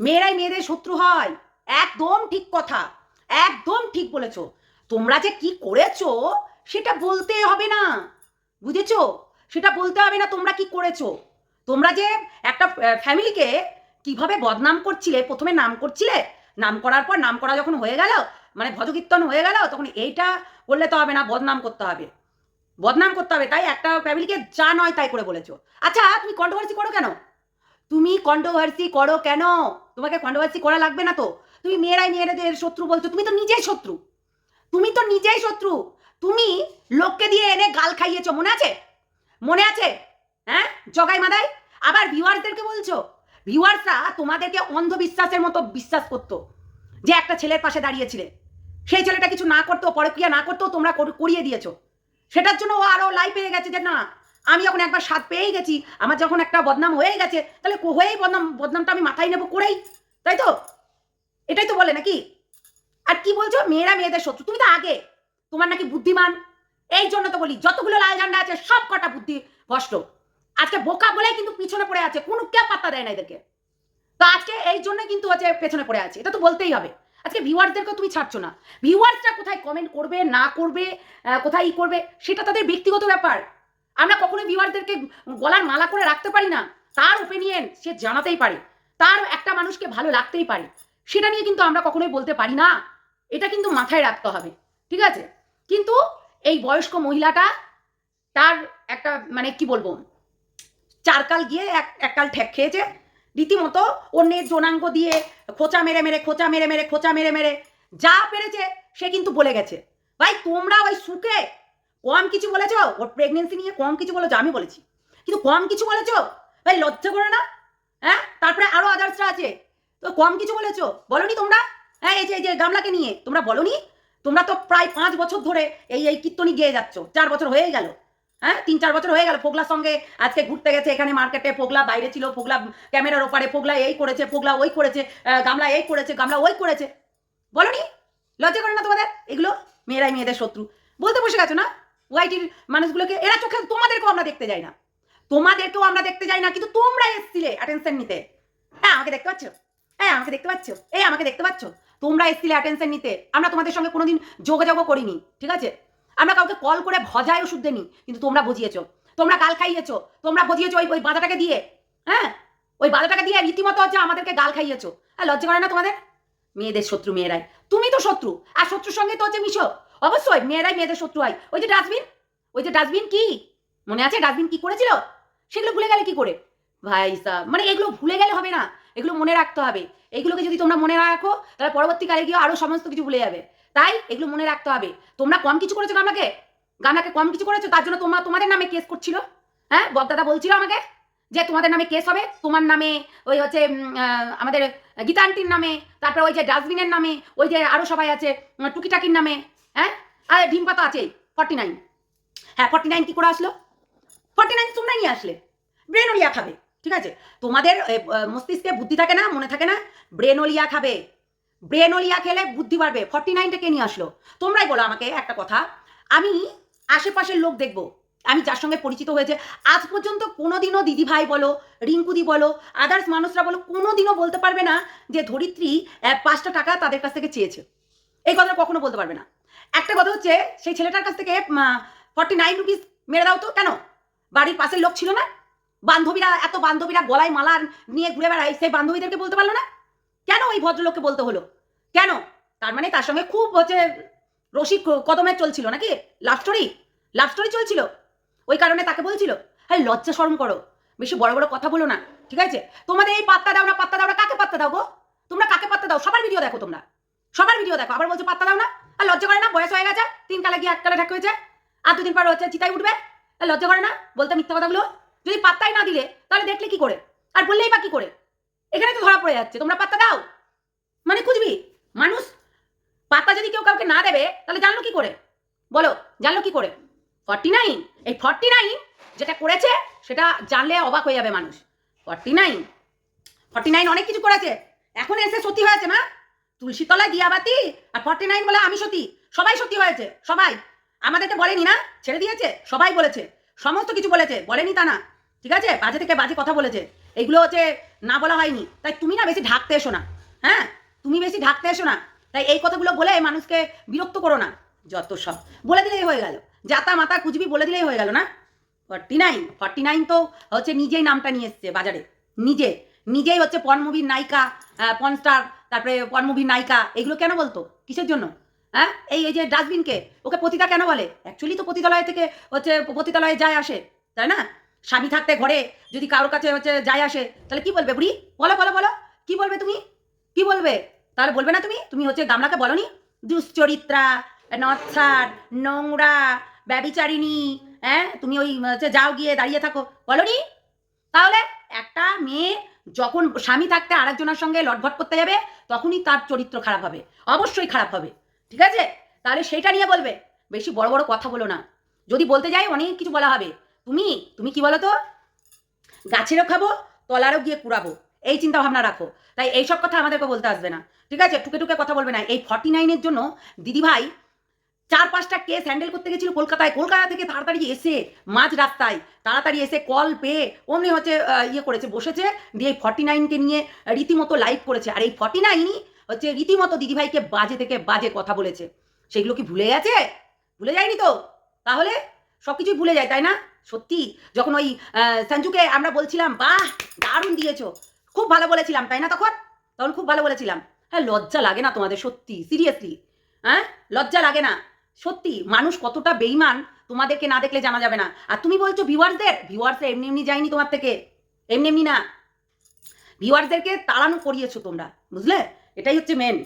মেয়েরাই মেয়েদের শত্রু হয়। একদম ঠিক কথা। একদম ঠিক বলেছ। তোমরা যে কি করেছ, সেটা বলতে হবে না। বুঝেছ? সেটা বলতে হবে না তোমরা কি করেছ। তোমরা যে একটা ফ্যামিলিকে কীভাবে বদনাম করছিলে, প্রথমে নাম করছিলে, নাম করার পর নাম করা যখন হয়ে গেল মানে ভজকীর্তন হয়ে গেল, তখন এইটা করলে তো হবে না, বদনাম করতে হবে। বদনাম করতে হবে, তাই একটা ফ্যামিলিকে যা নয় তাই করে বলেছ। আচ্ছা তুমি কন্ট্রোভার্সি করো কেন? তুমি কন্ট্রোভার্সি করো কেন? তোমাকে কন্ট্রোভার্সি করা লাগবে না তো। তুমি মেয়েরাই মেয়েদের শত্রু বলছো। তুমি তো নিজেই শত্রু। তুমি তো নিজেই শত্রু। তুমি লোককে দিয়ে এনে গাল খাইয়েছো, মনে আছে? মনে আছে? হ্যাঁ? জগাই মাদাই? আবার ভিউয়ার্সদেরকে বলছো? ভিউয়ার্সরা তোমাদেরকে অন্ধবিশ্বাসের মতো বিশ্বাস করতো, যে একটা ছেলের পাশে দাঁড়িয়েছিলে। সেই ছেলেটা কিছু না করতো, পরক্রিয়া না করতেও তোমরা কর- করিয়ে দিয়েছ। সেটার জন্য ও আরও লাই পেয়ে গেছে যে না আমি যখন একবার স্বাদ পেয়েই গেছি, আমার যখন একটা বদনাম হয়ে গেছে, তাহলে হয়েই বদনাম, বদনামটা আমি মাথায় নেব করেই, তাই তো? এটাই তো বলে নাকি? আর কি বলছো? মেয়েরা মেয়েদের শত্রু, তুমি তো আগে, তোমার নাকি বুদ্ধিমান। এই জন্য তো বলি, যতগুলো লাল ঝান্ডা আছে, সব কটা বুদ্ধি ভষ্ট আজকে বোকা বলেই কিন্তু পিছনে পড়ে আছে, কোনো কে পাত্তা দেয় না এদেরকে। তো আজকে এই জন্য কিন্তু হচ্ছে পেছনে পড়ে আছে, এটা তো বলতেই হবে। আজকে ভিউয়ার্সদেরকে তুমি ছাড়ছো না। ভিউয়ার্সরা কোথায় কমেন্ট করবে, না করবে কোথায় ই করবে, সেটা তাদের ব্যক্তিগত ব্যাপার। আমরা কখনোই ভিউয়ারদেরকে গলার মালা করে রাখতে পারি না। তার ওপিনিয়ন সে জানাতেই পারে। তার একটা মানুষকে ভালো লাগতেই পারে। সেটা নিয়ে কিন্তু আমরা কখনোই বলতে পারি না। এটা কিন্তু মাথায় রাখতে হবে। ঠিক আছে? কিন্তু এই বয়স্ক মহিলাটা তার একটা মানে কি বলব? চারকাল গিয়ে এক, এককাল ঠেক খেয়েছে। রীতিমতো অন্যের জোনাঙ্গ দিয়ে খোঁচা মেরে মেরে, খোঁচা মেরে মেরে, খোঁচা মেরে মেরে যা পেরেছে সে কিন্তু বলে গেছে। ভাই, তোমরা ওই সুখে কম কিছু বলেছ? ওর প্রেগনেন্সি নিয়ে কম কিছু বলেছ, আমি বলেছি। কিন্তু কম কিছু বলেছ? ভাই, লজ্জা করে না? হ্যাঁ? তারপরে আরও আদার্সরা আছে। তো কম কিছু বলেছ? বলনি তোমরা? হ্যাঁ এই যে এই যে, গামলাকে নিয়ে। তোমরা বলনি তোমরা তো প্রায় পাঁচ বছর ধরে এই এই কীর্তনি গেয়ে যাচ্ছ। চার বছর হয়ে গেল। হ্যাঁ? তিন, চার বছর হয়ে গেল। ফোগলার সঙ্গে আজকে ঘুরতে গেছে এখানে মার্কেটে। ফোগলা বাইরে ছিল। ফোগলা ক্যামেরার ওপারে। ফোগলা এই করেছে, ফোগলা ওই করেছে গামলা এই করেছে, গামলা ওই করেছে। বলনি লজ্জা করে না তোমাদের? এগুলো মেয়েরাই মেয়েদের শত্রু। বলতে বসে গেছো না? ওয়াইটির মানুষগুলোকে, এরা চোখে, তোমাদেরকেও আমরা দেখতে যাই না। তোমাদেরকেও আমরা দেখতে যাই না, কিন্তু তোমরা এসছিলে অ্যাটেনশন নিতে। হ্যাঁ আমাকে দেখতে পাচ্ছ? হ্যাঁ আমাকে দেখতে পাচ্ছ? এই, আমাকে দেখতে পাচ্ছ? তোমরা এসছিলে অ্যাটেনশন নিতে। আমরা তোমাদের সঙ্গে কোনোদিন যোগাযোগও করিনি, ঠিক আছে? আমরা কাউকে কল করে ভজায় ওষুধ দেনি কিন্তু তোমরা বুঝিয়েছো। তোমরা গাল খাইয়েছো। তোমরা বুঝিয়েছো ওই ওই বাধাটাকে দিয়ে হ্যাঁ? ওই বাধাটাকে দিয়ে রীতিমতো হচ্ছে আমাদেরকে গাল খাইয়েছো। হ্যাঁ লজ্জা করে না তোমাদের? মেয়েদের শত্রু, মেয়েরাই। তুমি তো শত্রু, আর শত্রুর সঙ্গে তো হচ্ছে মিশো। অবশ্যই, মেয়েরাই মেয়েদের শত্রু হয়। ওই যে ডাস্টবিন, ওই যে ডাস্টবিন কি? মনে আছে ডাস্টবিন কি করেছিল? সেগুলো ভুলে গেলে কি করে? ভাই সাহ মানে এগুলো ভুলে গেলে হবে না। এগুলো মনে রাখতে হবে। এগুলোকে যদি তোমরা মনে না রাখো, তাহলে পরবর্তীকালে গিয়ে আরও সমস্ত কিছু ভুলে যাবে। তাই এগুলো মনে রাখতে হবে। তোমরা কম কিছু করেছ গামলাকে? গামলাকে কম কিছু করেছ? তার জন্য তোমরা তোমাদের নামে কেস করছিল? হ্যাঁ ববদাদা বলছিল আমাকে যে তোমাদের নামে কেস হবে। তোমার নামে ওই হচ্ছে আমাদের গীতা আন্টির নামে, তারপরে ওই যে ডাস্টবিনের নামে, ওই যে আরও সবাই আছে টুকিটাকির নামে হ্যাঁ? আর ডিম্পা তো আছেই ফর্টি নাইন হ্যাঁ ফর্টি নাইন কি করে আসলো? ফর্টি নাইন তোমরা নিয়ে আসলে। ব্রেন ওলিয়া খাবে, ঠিক আছে? তোমাদের মস্তিষ্কে বুদ্ধি থাকে না, মনে থাকে না? ব্রেন ওলিয়া খাবে। ব্রেন ওলিয়া খেলে বুদ্ধি বাড়বে। ফর্টি নাইনটা কে নিয়ে আসলো? তোমরাই বলো আমাকে একটা কথা। আমি আশেপাশের লোক দেখব। আমি যার সঙ্গে পরিচিত হয়েছে। আজ পর্যন্ত কোনোদিনও দিদি ভাই বলো রিঙ্কুদি বলো আদার্স মানুষরা বলো, কোনোদিনও বলতে পারবে না যে ধরিত্রী পাঁচটা টাকা তাদের কাছ থেকে চেয়েছে। এই কথাটা কখনো বলতে পারবে না। একটা কথা হচ্ছে, সেই ছেলেটার কাছ থেকে ফর্টি নাইন রুপিস মেরে দাও তো, কেন? বাড়ির পাশের লোক ছিল না? বান্ধবীরা, এত বান্ধবীরা গলায় মালার নিয়ে ঘুরে বেড়ায়, সেই বান্ধবীদেরকে বলতে পারল না? কেন ওই ভদ্রলোককে বলতে হলো? কেন? তার মানে তার সঙ্গে খুব হচ্ছে রসিক কদমে চলছিল নাকি? লাভ স্টোরি লাভ স্টোরি চলছিল। ওই কারণে তাকে বলছিল হ্যাঁ লজ্জা শরম করো। বেশি বড় বড় কথা বলো না, ঠিক আছে? তোমাদের এই পাত্তা দাও না, পাত্তা দাও না, কাকে পাত্তা দাও গো? তোমরা কাকে পাত্তা দাও? সবার ভিডিও দেখো তোমরা। সবার ভিডিও দেখো। আবার বলছো, পাত্তা দাও না আর লজ্জা করে না? বয়স হয়ে গেছে? তিন কালে গিয়ে কালে ঠেক হয়েছে? আর দুদিন পর হচ্ছে চিতাই উঠবে? আর লজ্জা করে না? বলতে মিথ্যা কথাগুলো যদি পাত্তাই না দিলে, তাহলে দেখলে কি করে? আর বললেই বা কি করে? এখানে তো ধরা পড়ে যাচ্ছে। তোমরা পাত্তা দাও। মানে খুঁজবি? মানুষ পাত্তা যদি কেউ কাউকে না দেবে, তাহলে জানলো কি করে? বলো, জানলো কি করে? Forty nine? এই ফর্টি নাইন যেটা করেছে, সেটা জানলে অবাক হয়ে যাবে মানুষ। Forty nine? ফর্টি নাইন অনেক কিছু করেছে। এখন এসে সত্যি হয়েছে না তুলসী তলায় দিয়াবাতি আর ফর্টি নাইন বলে আমি সত্যি সবাই সত্যি হয়েছে, সবাই। আমাদেরকে বলেনি না, ছেড়ে দিয়েছে, সবাই বলেছে। সমস্ত কিছু বলেছে, বলেনি তা না। ঠিক আছে? বাজে থেকে বাজে কথা বলেছে। এগুলো হচ্ছে না বলা হয়নি। তাই তুমি না বেশি ঢাকতে এসো না হ্যাঁ? তুমি বেশি ঢাকতে এসো না। তাই এই কথাগুলো বলে মানুষকে বিরক্ত করো না, যত সব। বলে দিলেই হয়ে গেল। জাতা মাতা কুচবি বলে দিলেই হয়ে গেল না? ফর্টি নাইন ফর্টি নাইন তো হচ্ছে নিজেই নামটা নিয়ে এসছে বাজারে। নিজে, নিজেই হচ্ছে পন মুভির নায়িকা পন স্টার তারপরে পন মুভির নায়িকা, এগুলো কেন বলতো? কিসের জন্য? হ্যাঁ? এই এই যে ডাস্টবিনকে, ওকে পতিতা কেন বলে? অ্যাকচুয়ালি তো পতিতালয় থেকে হচ্ছে, পতিতালয়ে যায় আসে, তাই না? স্বামী থাকতে ঘরে, যদি কারোর কাছে হচ্ছে যায় আসে, তাহলে কি বলবে বুড়ি? বলো বলো বলো, কি বলবে তুমি? কি বলবে? তাহলে বলবে না তুমি? তুমি হচ্ছে গামলাকে বলনি? দুশ্চরিত্রা নচ্ছার নোংরা ব্যবিচারিণী হ্যাঁ? তুমি ওই হচ্ছে যাও গিয়ে দাঁড়িয়ে থাকো। বলনি? তাহলে একটা মেয়ে যখন স্বামী থাকতে আরেকজনের সঙ্গে লটঘট করতে যাবে, তখনই তার চরিত্র খারাপ হবে। অবশ্যই খারাপ হবে। ঠিক আছে? তাহলে সেটা নিয়ে বলবে। বেশি বড় বড় কথা বলো না। যদি বলতে যাই, অনেক কিছু বলা হবে। তুমি তুমি কি বলো তো গাছেরও খাব, তলারও গিয়ে কুড়াবো। এই চিন্তা ভাবনা রাখো। তাই এইসব কথা আমাদেরকে বলতে আসবে না। ঠিক আছে? টুকে টুকে কথা বলবে না। এই ফর্টি নাইনের জন্য দিদিভাই চার পাঁচটা কেস হ্যান্ডেল করতে গেছিল কলকাতায়। কলকাতা থেকে তাড়াতাড়ি এসে, মাঝ রাস্তায় তাড়াতাড়ি এসে কল পেয়ে, অমনি হচ্ছে ইয়ে করেছে, বসেছে, দিয়ে এই ফর্টি নাইনকে নিয়ে রীতিমতো লাইভ করেছে। আর এই ফর্টি নাইনই হচ্ছে রীতিমতো দিদিভাইকে বাজে থেকে বাজে কথা বলেছে। সেগুলো কি ভুলে গেছে? ভুলে যায়নি তো? তাহলে সব কিছুই ভুলে যায়, তাই না? সত্যি, যখন ওই সঞ্জুকে আমরা বলছিলাম, বাহ, দারুণ দিয়েছ। খুব ভালো বলেছিলাম, তাই না তখন? তখন খুব ভালো বলেছিলাম। হ্যাঁ লজ্জা লাগে না তোমাদের, সত্যি সিরিয়াসলি হ্যাঁ লজ্জা লাগে না। সত্যি, মানুষ কতটা বেইমান তোমাদেরকে না দেখলে জানা যাবে না। আর তুমি বলছো ভিউয়ার্সদের? ভিউয়ার্সে এমনি এমনি যায়নি তোমার থেকে। এমনি এমনি না। ভিউয়ার্সদেরকে তাড়ানো করিয়েছো তোমরা, বুঝলে? এটাই হচ্ছে মেন